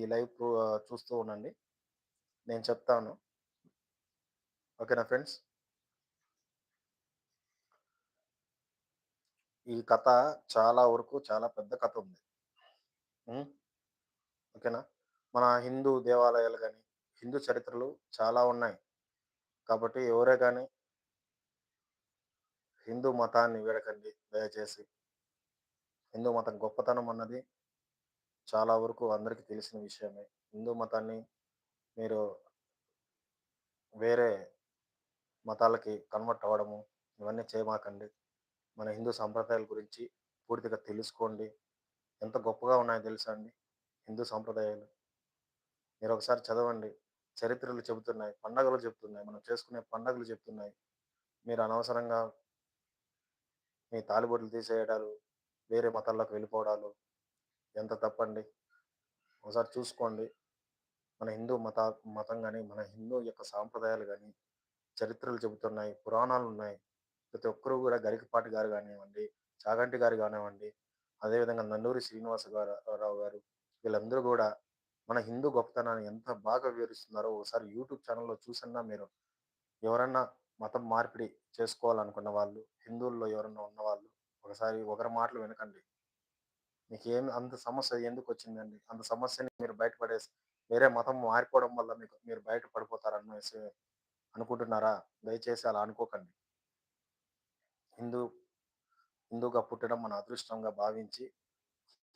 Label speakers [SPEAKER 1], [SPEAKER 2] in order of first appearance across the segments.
[SPEAKER 1] ఈ లైవ్ చూస్తూ ఉండండి. నేను చెప్తాను. ఓకేనా ఫ్రెండ్స్? ఈ కథ చాలా వరకు చాలా పెద్ద కథ ఉంది. ఓకేనా? మన హిందూ దేవాలయాలు కానీ హిందూ చరిత్రలు చాలా ఉన్నాయి. కాబట్టి ఎవరే కానీ హిందూ మతాన్ని వీడకండి దయచేసి. హిందూ మతం గొప్పతనం అన్నది చాలా వరకు అందరికీ తెలిసిన విషయమే. హిందూ మతాన్ని మీరు వేరే మతాలకి కన్వర్ట్ అవ్వడము, ఇవన్నీ చేయమాకండి. మన హిందూ సంప్రదాయాల గురించి పూర్తిగా తెలుసుకోండి. ఎంత గొప్పగా ఉన్నాయో తెలుసా అండి హిందూ సాంప్రదాయాలు. మీరొకసారి చదవండి. చరిత్రలు చెబుతున్నాయి. పండగలు చెబుతున్నాయి మనం చేసుకునే పండగలు చెప్తున్నాయి. మీరు అనవసరంగా మీ తాళిబొట్లు తీసేయడాలు, వేరే మతాల్లోకి వెళ్ళిపోవడాలు ఎంత తప్పండి. ఒకసారి చూసుకోండి. మన హిందూ మత మతం కానీ మన హిందూ యొక్క సాంప్రదాయాలు కానీ చరిత్రలు చెబుతున్నాయి. పురాణాలు ఉన్నాయి ప్రతి ఒక్కరు కూడా గరికపాటి గారు కానివ్వండి చాగంటి గారు కానివ్వండి అదేవిధంగా నన్నూరి శ్రీనివాస గారు రావు గారు వీళ్ళందరూ కూడా మన హిందూ గొప్పతనాన్ని ఎంత బాగా వివరిస్తున్నారో ఒకసారి యూట్యూబ్ ఛానల్లో చూసన్నా మీరు ఎవరన్నా మతం మార్పిడి చేసుకోవాలనుకున్న వాళ్ళు, హిందువుల్లో ఎవరన్నా ఉన్నవాళ్ళు ఒకసారి ఒకరి మాటలు వినకండి. మీకేం అంత సమస్య ఎందుకు వచ్చిందండి అంత సమస్యని మీరు బయటపడేసి వేరే మతం మారిపోవడం వల్ల మీకు మీరు బయట పడిపోతారనేసి అనుకుంటున్నారా? దయచేసి అలా అనుకోకండి. హిందూ హిందూగా పుట్టడం మన అదృష్టంగా భావించి,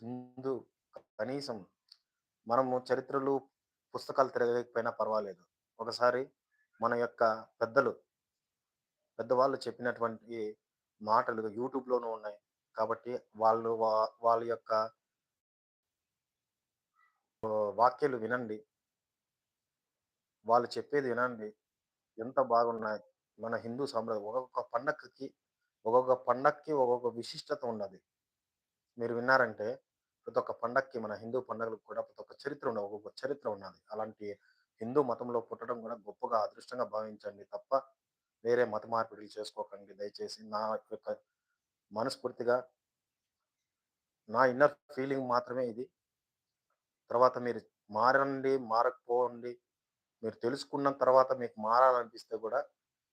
[SPEAKER 1] హిందూ కనీసం మనము చరిత్రలు, పుస్తకాలు తిరగలేకపోయినా పర్వాలేదు. ఒకసారి మన యొక్క పెద్దలు, పెద్దవాళ్ళు చెప్పినటువంటి మాటలు యూట్యూబ్‌లోనూ ఉన్నాయి. కాబట్టి వాళ్ళు వా వాళ్ళ యొక్క వాక్యాలు వినండి. వాళ్ళు చెప్పేది వినండి. ఎంత బాగున్నాయి. మన హిందూ సాంప్రదాయం ఒక్కొక్క పండగకి, ఒక్కొక్క పండక్కి ఒక్కొక్క విశిష్టత ఉన్నది. మీరు విన్నారంటే ప్రతి ఒక్క పండక్కి మన హిందూ పండుగలకు కూడా ప్రతి ఒక్క చరిత్ర ఉన్నది. ఒక్కొక్క చరిత్ర ఉన్నది. అలాంటి హిందూ మతంలో పుట్టడం కూడా గొప్పగా అదృష్టంగా భావించండి తప్ప, వేరే మత మార్పిడి చేసుకోకండి దయచేసి. నా యొక్క మనస్ఫూర్తిగా నా ఇన్నర్ ఫీలింగ్ మాత్రమే ఇది. తర్వాత మీరు మారండి, మారకపోండి. మీరు తెలుసుకున్న తర్వాత మీకు మారాలనిపిస్తే కూడా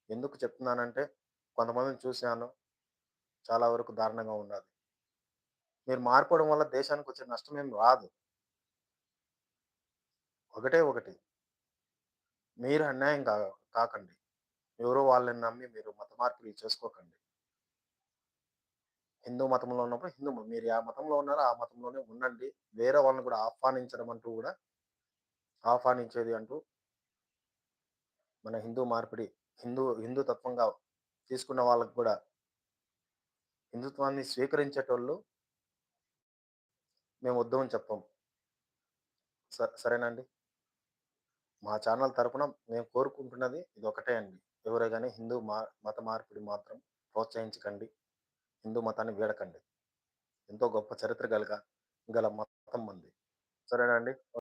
[SPEAKER 1] ఎందుకు చెప్తున్నానంటే కొంతమందిని చూశాను చాలా వరకు దారుణంగా ఉన్నది మీరు మారిపోవడం వల్ల దేశానికి వచ్చే నష్టమేం రాదు. ఒకటే ఒకటి. మీరు అన్యాయం కా కాకండి. ఎవరో వాళ్ళని నమ్మి మీరు మత మార్పులు చేసుకోకండి. హిందూ మతంలో ఉన్నప్పుడు హిందూ మీరు ఆ మతంలో ఉన్నారో ఆ మతంలోనే ఉండండి. వేరే వాళ్ళని కూడా ఆహ్వానించడం అంటూ కూడా ఆహ్వానించేది అంటూ మన హిందూ మార్పిడి, హిందూ హిందూ తత్వంగా తీసుకున్న వాళ్ళకి కూడా హిందుత్వాన్ని స్వీకరించేటోళ్ళు మేము వద్దామని చెప్పం. స మా ఛానల్ తరఫున మేము కోరుకుంటున్నది ఇది ఒకటే అండి. ఎవరే కానీ హిందూ మా మత మార్పిడి మాత్రం ప్రోత్సహించకండి. హిందూ మతాన్ని వీడకండి. ఎంతో గొప్ప చరిత్ర గల గల మతం ఉంది సరేనా అండి?